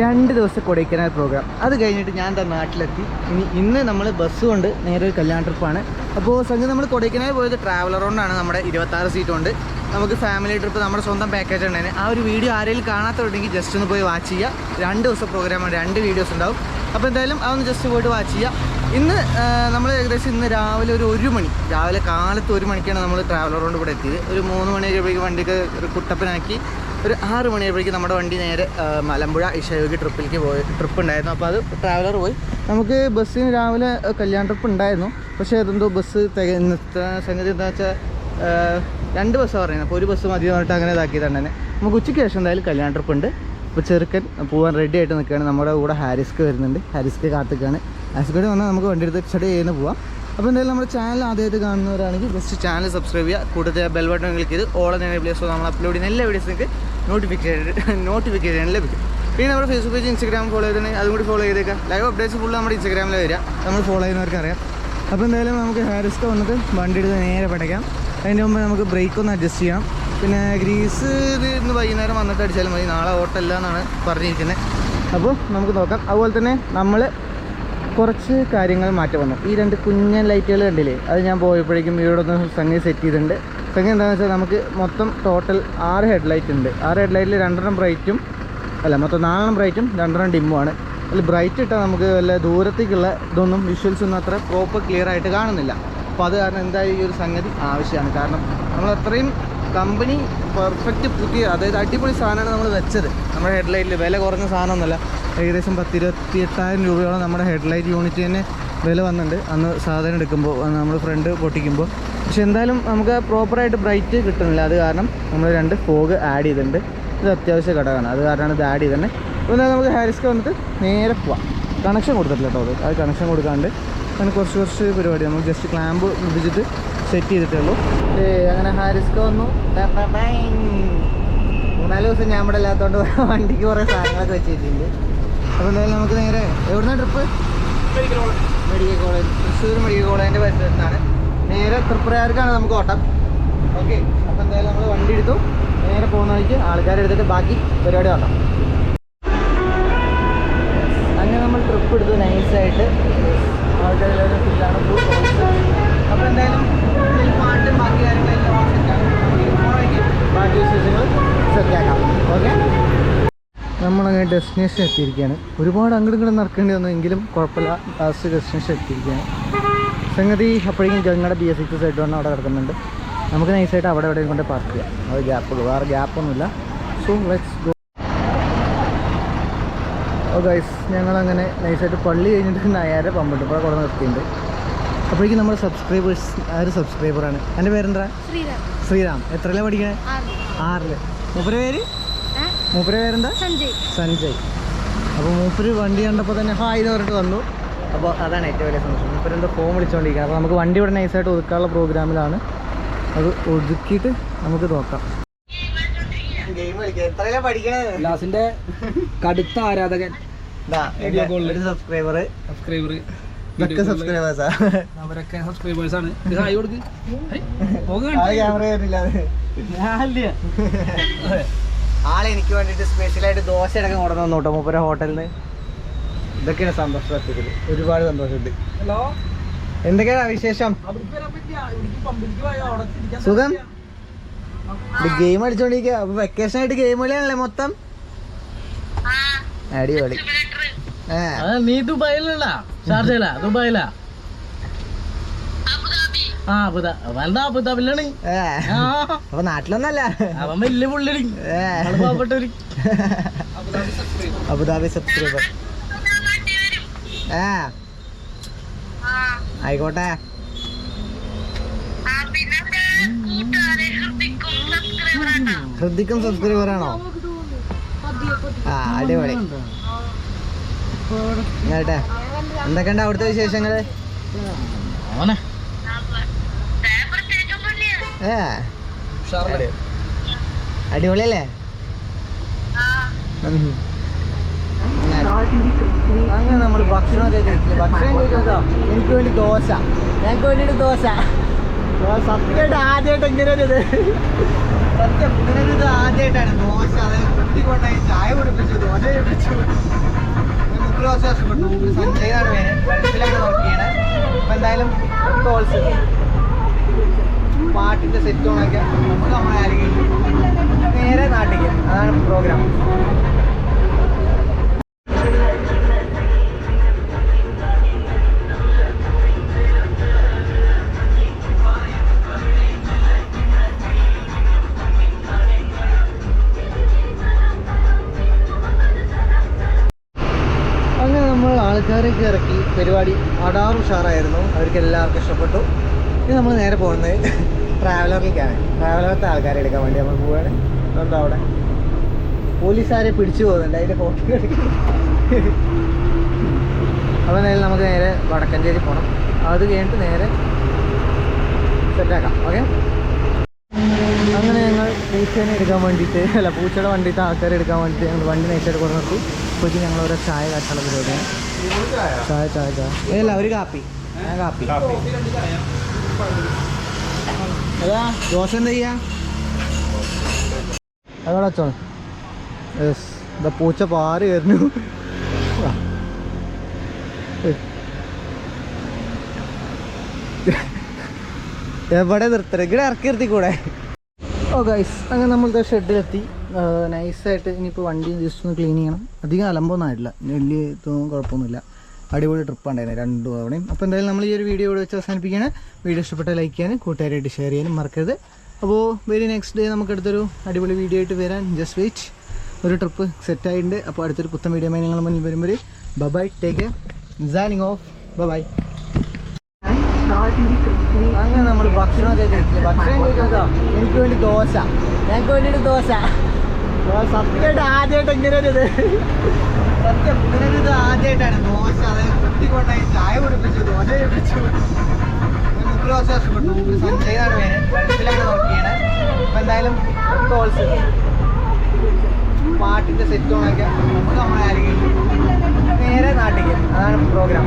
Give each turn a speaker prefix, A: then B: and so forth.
A: രണ്ട് ദിവസം കൊടൈക്കനാൽ പ്രോഗ്രാം അത് കഴിഞ്ഞിട്ട് ഞാൻ എന്റെ നാട്ടിലെത്തി. ഇനി ഇന്ന് നമ്മൾ ബസ് കൊണ്ട് നേരെ ഒരു കല്യാണ ട്രിപ്പാണ് അപ്പോൾ സംഗതി നമ്മൾ കൊടൈക്കനാൽ പോയത് ട്രാവലർ കൊണ്ടാണ്. നമ്മുടെ ഇരുപത്താറ് സീറ്റ് കൊണ്ട് നമുക്ക് ഫാമിലി ട്രിപ്പ് നമ്മുടെ സ്വന്തം പാക്കേജ് ഉണ്ടായിരുന്നു ആ ഒരു വീഡിയോ ആരെങ്കിലും കാണാത്തവരുണ്ടെങ്കിൽ ജസ്റ്റ് ഒന്ന് പോയി വാച്ച് ചെയ്യുക രണ്ട് ദിവസം പ്രോഗ്രാമാണ് രണ്ട് വീഡിയോസ് ഉണ്ടാവും. അപ്പോൾ എന്തായാലും അതൊന്ന് ജസ്റ്റ് പോയിട്ട് വാച്ച് ചെയ്യുക ഇന്ന് നമ്മൾ ഏകദേശം ഇന്ന് രാവിലെ ഒരു ഒരു മണി രാവിലെ കാലത്ത് ഒരു മണിക്കാണ് നമ്മൾ ട്രാവലർ കൊണ്ട് ഇവിടെ എത്തിയത്. ഒരു മൂന്ന് മണി കഴിയുമ്പോഴേക്കും വണ്ടിക്ക് കുട്ടപ്പനാക്കി ഒരു ആറ് മണിയായപ്പോഴേക്കും നമ്മുടെ വണ്ടി നേരെ മലമ്പുഴ ഇഷയോഗി ട്രിപ്പിലേക്ക് പോയി ട്രിപ്പ് ഉണ്ടായിരുന്നു അപ്പോൾ അത് ട്രാവലർ പോയി. നമുക്ക് ബസ്സിന് രാവിലെ കല്യാണ ട്രിപ്പ് ഉണ്ടായിരുന്നു പക്ഷേ അതെന്തോ ബസ് സംഗതി എന്താ വെച്ചാൽ രണ്ട് ബസ്സാണ് പറയുന്നത് അപ്പോൾ ഒരു ബസ് മതി പറഞ്ഞിട്ട് അങ്ങനെ ഇതാക്കിയതാണ് തന്നെ. നമുക്ക് ഉച്ചയ്ക്ക് ശേഷം എന്തായാലും കല്യാണ ട്രിപ്പ് ഉണ്ട് അപ്പോൾ ചെറുക്കൻ പോകാൻ റെഡി ആയിട്ട് നിൽക്കുകയാണ്. നമ്മുടെ കൂടെ ഹാരിസ്ക്ക് വരുന്നുണ്ട്. ഹാരിസ്ക്ക് കാത്തിക്കാണ് ഹാരിസ്ക്കോട് വന്നാൽ നമുക്ക് വണ്ടി എടുത്ത് ചെടി ചെയ്യുന്ന പോവാം. അപ്പോൾ എന്തായാലും നമ്മുടെ ചാനൽ ആദ്യമായിട്ട് കാണുന്നവരാണെങ്കിൽ ജസ്റ്റ് ചാനൽ സബ്സ്ക്രൈബ് ചെയ്യുക. കൂടുതൽ ബെൽ ബട്ടൺ ക്ലിക്ക് ചെയ്ത് ഓൾ എനേബിൾ സോ നമ്മൾ അപ്ലോഡ് ചെയ്യുന്ന എല്ലാ വീഡിയോസും നിങ്ങൾക്ക് നോട്ടിഫിക്കേഷൻ നോട്ടിഫിക്കേഷൻ ലഭിക്കും. പിന്നെ നമ്മുടെ ഫേസ്ബുക്ക് പേജ് ഇൻസ്റ്റാഗ്രാം ഫോളോ ചെയ്തിട്ടുണ്ടെങ്കിൽ അതും കൂടി ഫോളോ ചെയ്തേക്കാം. ലൈവ് അപ്ഡേറ്റ്സ് ഫുൾ നമ്മുടെ ഇൻസ്റ്റാഗ്രാമിൽ വരിക. നമ്മൾ ഫോളോ ചെയ്യുന്നവർക്ക് അറിയാം. അപ്പോൾ എന്തായാലും നമുക്ക് ഹാരിസ്ക വന്നിട്ട് വണ്ടി എടുത്ത് നേരെ പടയ്ക്കാം. അതിന്റെ മുമ്പ് നമുക്ക് ബ്രേക്ക് ഒന്ന് അഡ്ജസ്റ്റ് ചെയ്യാം. പിന്നെ ഗ്രീസ് ഇന്ന് വൈകുന്നേരം വന്നിട്ട് അടിച്ചാലും മതി. നാളെ ഓട്ടമില്ല എന്നാണ് പറഞ്ഞിരിക്കുന്നത് അപ്പോൾ നമുക്ക് നോക്കാം. അതുപോലെ തന്നെ നമ്മൾ കുറച്ച് കാര്യങ്ങൾ മാറ്റം വന്നു. ഈ രണ്ട് കുഞ്ഞൻ ലൈറ്റുകൾ കണ്ടില്ലേ? അത് ഞാൻ പോയപ്പോഴേക്കും ഇവിടെ ഒന്ന് സംഗതി സെറ്റ് ചെയ്തിട്ടുണ്ട്. സംഗതി എന്താണെന്ന് വെച്ചാൽ നമുക്ക് മൊത്തം ടോട്ടൽ ആറ് ഹെഡ് ലൈറ്റ് ഉണ്ട്. ആറ് ഹെഡ് ലൈറ്റിൽ രണ്ടെണ്ണം ബ്രൈറ്റും അല്ല മൊത്തം നാലെണ്ണം ബ്രൈറ്റും രണ്ടെണ്ണം ഡിമ്മുമാണ് അതിൽ ബ്രൈറ്റ് ഇട്ടാൽ നമുക്ക് വല്ല ദൂരത്തേക്കുള്ള ഇതൊന്നും വിഷ്വൽസ് ഒന്നും അത്ര പ്രോപ്പർ ക്ലിയർ ആയിട്ട് കാണുന്നില്ല. അപ്പോൾ അത് കാരണം എന്തായാലും ഈ ഒരു സംഗതി ആവശ്യമാണ്. കാരണം നമ്മൾ അത്രയും കമ്പനി പെർഫെക്റ്റ് പുതിയ അതായത് അടിപൊളി സാധനമാണ് നമ്മൾ വെച്ചത്. നമ്മുടെ ഹെഡ്ലൈറ്റിൽ വില കുറഞ്ഞ സാധനമൊന്നുമല്ല. ഏകദേശം പത്തിരുപത്തി എട്ടായിരം രൂപയോളം നമ്മുടെ ഹെഡ്ലൈറ്റ് യൂണിറ്റ് തന്നെ വില വന്നിട്ടുണ്ട്. അന്ന് സാധനം എടുക്കുമ്പോൾ നമ്മൾ ഫ്രണ്ട് പൊട്ടിക്കുമ്പോൾ പക്ഷെ എന്തായാലും നമുക്ക് പ്രോപ്പറായിട്ട് ബ്രൈറ്റ് കിട്ടുന്നില്ല. അത് കാരണം നമ്മൾ രണ്ട് ഫോഗ് ആഡ് ചെയ്തിട്ടുണ്ട്. ഇത് അത്യാവശ്യ ഘടകമാണ്. അത് കാരണമാണ് ഇത് ആഡ് ചെയ്തത് അപ്പോൾ നമുക്ക് ഹാരിസ്ക്ക് വന്നിട്ട് നേരെ പോവാം. കണക്ഷൻ കൊടുത്തിട്ടില്ല കേട്ടോ അത്. അത് കണക്ഷൻ കൊടുക്കാണ്ട്. അങ്ങനെ കുറച്ച് കുറച്ച് പരിപാടി. നമുക്ക് ജസ്റ്റ് ക്ലാമ്പ് പിടിച്ചിട്ട് സെറ്റ് ചെയ്തിട്ടേ ഉള്ളൂ ഏ അങ്ങനെ ഹാരിസ്ക്ക് വന്നു. മൂന്നാൽ ദിവസം ഞാൻ ഇവിടെ ഇല്ലാത്തതുകൊണ്ട് വണ്ടിക്ക് കുറേ സാധനങ്ങളൊക്കെ വെച്ചിട്ടുണ്ട്. അപ്പോൾ എന്തായാലും നമുക്ക് നേരെ എവിടുന്ന trip medical college Thrissur medical കോളേജിന്റെ പരിസരത്താണ്. നേരെ തൃപ്രയാർക്കാണ് നമുക്ക് ഓട്ടം. ഓക്കെ അപ്പോൾ എന്തായാലും നമ്മൾ വണ്ടി എടുത്തു. നേരെ പോകുന്ന വഴിക്ക് ആൾക്കാരെടുത്തിട്ട് ബാക്കി പരിപാടി ഓട്ടം അങ്ങനെ നമ്മൾ ട്രിപ്പ് എടുത്തു. നൈസായിട്ട് ആൾക്കാരെല്ലാവരും ഫുഡാണ് അപ്പോൾ എന്തായാലും ഇതിൽ പാട്ടും ബാക്കി കാര്യങ്ങളെല്ലാം സെറ്റാണ് ബാക്കി വിശേഷങ്ങൾ സെറ്റാക്കാം ഓക്കെ നമ്മളങ്ങനെ ഡെസ്റ്റിനേഷൻ എത്തിയിരിക്കുകയാണ്. ഒരുപാട് അങ്ങോട്ടും ഇങ്ങോട്ടും നടക്കേണ്ടി വന്നു എങ്കിലും കുഴപ്പമില്ല. ലാസ്റ്റ് ഡെസ്റ്റിനേഷൻ എത്തിയിരിക്കുകയാണ്. സംഗതി അപ്പോഴേക്കും ഗംഗയുടെ ബി എസ് സിക്സ് സൈഡ് വന്ന് അവിടെ കിടക്കുന്നുണ്ട്. നമുക്ക് നൈസായിട്ട് അവിടെ എവിടെയും കൊണ്ട് പാർക്ക് ചെയ്യാം. അത് ഗ്യാപ്പുള്ളൂ വേറെ ഗ്യാപ്പൊന്നുമില്ല so let's go oh guys ഞങ്ങളങ്ങനെ നൈസായിട്ട് പള്ളി കഴിഞ്ഞിട്ട് നേരെ പമ്പട്ടുപ്പുഴ കുറെ നിർത്തിയിട്ടുണ്ട്. അപ്പോഴേക്കും നമ്മുടെ സബ്സ്ക്രൈബേഴ്സ് ആ ഒരു സബ്സ്ക്രൈബറാണ് എന്റെ പേരെന്താ?
B: ശ്രീരാം.
A: ശ്രീറാം എത്രയിലാണ് പഠിക്കണേ?
B: ആറ്
A: ആറിൽ. മൂപ്പര് പേര്? മൂപ്പര് പേരെന്താ?
B: സഞ്ജയ്.
A: സഞ്ജയ്. അപ്പോൾ മൂപ്പര് വണ്ടി കണ്ടപ്പോൾ തന്നെ ഹായ് എന്ന് പറഞ്ഞിട്ട് വന്നു. അപ്പോൾ അതാണ് ഏറ്റവും വലിയ സന്തോഷം മൂപ്പര് എന്തോ ഫോൺ വിളിച്ചുകൊണ്ടിരിക്കുന്നത് അപ്പോൾ നമുക്ക് വണ്ടി ഇവിടെ നൈസായിട്ട് ഒതുക്കാനുള്ള പ്രോഗ്രാമിലാണ്. അത് ഒതുക്കിയിട്ട് നമുക്ക് നോക്കാം. ഗെയിം കളിക്കാം. എത്രയിലാണ് പഠിക്കണേ
C: ലാസിന്റെ കടുത്ത ആരാധകൻ.
A: ഒരു സബ്സ്ക്രൈബർ
C: സബ്സ്ക്രൈബർ
A: ഇതൊക്കെ സബ്സ്ക്രൈബേഴ്സാ
C: അവരൊക്കെ സബ്സ്ക്രൈബേഴ്സ് ആണ്. ഹായ് കൊടുക്ക്.
A: ക്യാമറ ആളെ എനിക്ക് വേണ്ടിയിട്ട് സ്പെഷ്യലായിട്ട് ദോശ അടക്കം കൊണ്ടു വന്നു കേട്ടോ മൂപ്പര ഹോട്ടലിൽ നിന്ന് ഇതൊക്കെയാണ് സന്തോഷം സത്യത്തിൽ ഒരുപാട് സന്തോഷമുണ്ട്.
C: ഹലോ?
A: എന്തൊക്കെയാണ് വിശേഷം? സുഖം? ഗെയിം അടിച്ചോണ്ടിരിക്കുക അപ്പൊ വെക്കേഷൻ ആയിട്ട് ഗെയിം കളിയാണല്ലേ മൊത്തം? അടിപൊളി.
D: നീ ഷാർജയില? ദുബായില? അബുദാബിലാണ്
A: അപ്പൊ നാട്ടിലൊന്നല്ല.
D: അവൻ വലിയ
C: അബുദാബി
A: സബ്സ്ക്രൈബർ. ഏ. ആയിക്കോട്ടെ. ഹൃദിക്കും സബ്സ്ക്രൈബർ ആണോ ആ അടിപൊളി. എന്തൊക്കെയുണ്ട് അവിടുത്തെ വിശേഷങ്ങൾ?
C: ഉഷാറല്ലേ?
A: അടിപൊളിയല്ലേ. അങ്ങനെ നമ്മൾ ഭക്ഷണം കഴിച്ചോ എനിക്ക് വേണ്ടി ദോശ. ഞങ്ങൾക്ക് വേണ്ടിയിട്ട് ദോശ. സത്യമായിട്ട് ആദ്യമായിട്ട് ഇങ്ങനെ ഒരു സത്യം ഇങ്ങനെ ഇത് ആദ്യമായിട്ടാണ്. ദോശ. അതായത് കുട്ടിക്കൊണ്ടായി ചായ കുടിപ്പിച്ചു ദോശ കുടിപ്പിച്ചു. മുപ്പത് ദോശ ഇഷ്ടപ്പെട്ടു സഞ്ജയ് ആണ് പേര്. വർക്ക് ചെയ്യണേ അപ്പം എന്തായാലും കോൾസ് പാട്ടിന്റെ സെറ്റ് നമ്മൾ നമ്മളെ ആരെങ്കിലും നേരെ നാട്ടിലേക്ക്. അതാണ് പ്രോഗ്രാം ആൾക്കാരൊക്കെ ഇറക്കി പരിപാടി. അടാറുഷാറായിരുന്നു. അവർക്ക് എല്ലാവർക്കും ഇഷ്ടപ്പെട്ടു. ഇനി നമ്മൾ നേരെ പോകുന്നത് ട്രാവലറിലേക്കാണ്. ട്രാവലറിലത്തെ ആൾക്കാരെ എടുക്കാൻ വേണ്ടി നമ്മൾ പോവാണ്. എന്താ അവിടെ? പോലീസുകാരെ പിടിച്ചു പോകുന്നുണ്ട്. അതിന്റെ ഫോട്ടോ അപ്പോൾ എന്തായാലും നമുക്ക് നേരെ വടക്കഞ്ചേരി പോകണം അത് കഴിഞ്ഞിട്ട് നേരെ സെറ്റാക്കാം ഓക്കെ അങ്ങനെ ഞങ്ങൾ പൂച്ചേനെ എടുക്കാൻ വേണ്ടിയിട്ട് അല്ല പൂച്ചയുടെ വണ്ടിയിട്ട് ആൾക്കാരെ എടുക്കാൻ വേണ്ടിയിട്ട് ഞങ്ങൾ വണ്ടി നൈസായിട്ട് കൊണ്ടു നിർത്തി പോയിട്ട് ഞങ്ങൾ ഓരോ ചായ കാച്ചാനുള്ള പരിപാടിയാണ് ചായ ചായ ചായ. അല്ല ഒരു കാപ്പി. ഞാൻ കാപ്പി. അതാ ദോശ എന്താ ചെയ്യാ? അതോടെ അച്ചോ യെസ് പൂച്ച പാറി വരുന്നു. എവിടെ നിർത്തരുത് ഇറക്കി നിർത്തിക്കൂടെ? ഓ ഗൈസ് അങ്ങനെ നമ്മളിത് ഷെഡിലെത്തി നൈസായിട്ട് ഇനിയിപ്പോൾ വണ്ടി ജസ്റ്റ് ഒന്ന് ക്ലീൻ ചെയ്യണം. അധികം അലമ്പൊന്നും ആയിട്ടില്ല. വലിയ കുഴപ്പമൊന്നുമില്ല. അടിപൊളി ട്രിപ്പ് ഉണ്ടായിരുന്നു രണ്ടു തവണയും. അപ്പോൾ എന്തായാലും നമ്മൾ ഈ ഒരു വീഡിയോ ഇവിടെ വെച്ച് അവസാനിപ്പിക്കുകയാണ്. വീഡിയോ ഇഷ്ടപ്പെട്ട ലൈക്ക് ചെയ്യാനും കൂട്ടുകാരായിട്ട് ഷെയർ ചെയ്യാനും മറക്കരുത്. അപ്പോൾ വെരി നെക്സ്റ്റ് ഡേ നമുക്ക് അടുത്തൊരു അടിപൊളി വീഡിയോ ആയിട്ട് വരാൻ. ജസ്റ്റ് വെയിറ്റ് ഒരു ട്രിപ്പ് സെറ്റ് ആയിട്ടുണ്ട്. അപ്പോൾ അടുത്തൊരു പുത്തൻ വീഡിയോ നിങ്ങൾ മുന്നിൽ വരുമ്പോൾ bye bye take care signing off bye bye അങ്ങനെ നമ്മൾ ഭക്ഷണം ഭക്ഷണം എനിക്ക് വേണ്ടി ദോശ. ഞങ്ങൾക്ക് വേണ്ടിയിട്ട് ദോശ. സത്യമായിട്ട് ആദ്യമായിട്ട് ഇത് സത്യം ഇങ്ങനെ ഒരു ഇത് ആദ്യമായിട്ടാണ്. ദോശ അതായത് കുട്ടിക്കൊണ്ടായി ചായ കുടിപ്പിച്ചു ദോശ കുടിപ്പിച്ചു മുപ്പത് ദോശ ഇഷ്ടപ്പെട്ടു സഞ്ജയ് എന്നാണ് പേര്. ഗൾഫിലാണ് വർക്ക് എന്തായാലും കോൾസ് പാട്ടിന്റെ സെറ്റ് ഓണൊക്കെ നമുക്ക് നമ്മളായിരിക്കും നേരെ നാട്ടിലേക്ക്. അതാണ് പ്രോഗ്രാം